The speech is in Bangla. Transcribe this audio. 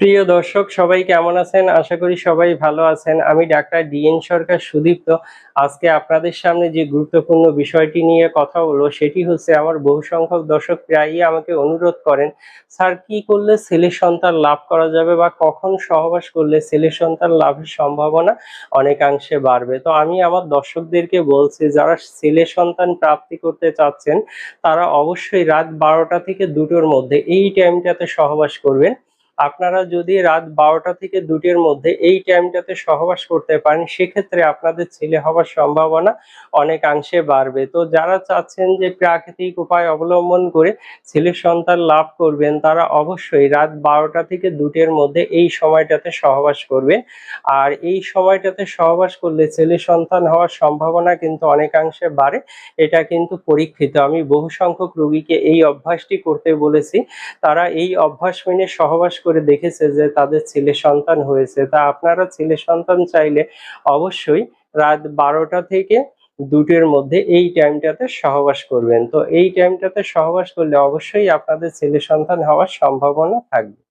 প্রিয় দর্শক, সবাই কেমন আছেন? আশা করি সবাই ভালো আছেন। আমি ডাক্তার ডিএন সরকার সুদীপ্ত। আজকে আপনাদের সামনে যে গুরুত্বপূর্ণ বিষয়টি নিয়ে কথা বলব সেটি হচ্ছে আমার বহু সংখ্যক দর্শক প্রায়ই আমাকে অনুরোধ করেন, স্যার, কি করলে ছেলে সন্তান লাভ করা যাবে বা কখন সহবাস করলে ছেলে সন্তান লাভের সম্ভাবনা অনেকাংশে বাড়বে? তো আমি আমার দর্শকদেরকে বলছি, যারা ছেলে সন্তান প্রাপ্তি করতে চাচ্ছেন, তারা অবশ্যই রাত বারোটা থেকে দুটোর মধ্যে এই টাইমটাতে সহবাস করবেন। আপনারা যদি রাত বারোটা থেকে দুটির মধ্যে এই টাইমটাতে সহবাস করতে পারেন, সেক্ষেত্রে আপনাদের ছেলে হওয়ার সম্ভাবনা অনেকাংশে বাড়বে। তো যারা চাচ্ছেন যে প্রাকৃতিক উপায় অবলম্বন করে ছেলে সন্তান লাভ করবেন, তারা অবশ্যই রাত বারোটা থেকে দুটের মধ্যে এই সময়টাতে সহবাস করবেন। আর এই সময়টাতে সহবাস করলে ছেলে সন্তান হওয়ার সম্ভাবনা কিন্তু অনেকাংশে বাড়ে। এটা কিন্তু পরীক্ষিত। আমি বহু সংখ্যক রোগীকে এই অভ্যাসটি করতে বলেছি। তারা এই অভ্যাস মেনে সহবাস করে দেখেছে যে তাদের ছেলে সন্তান হয়েছে। তা আপনারা ছেলে সন্তান চাইলে অবশ্যই রাত বারোটা থেকে দুটোর মধ্যে এই টাইমটাতে সহবাস করবেন। তো এই টাইমটাতে সহবাস করলে অবশ্যই আপনাদের ছেলে সন্তান হওয়ার সম্ভাবনা থাকবে।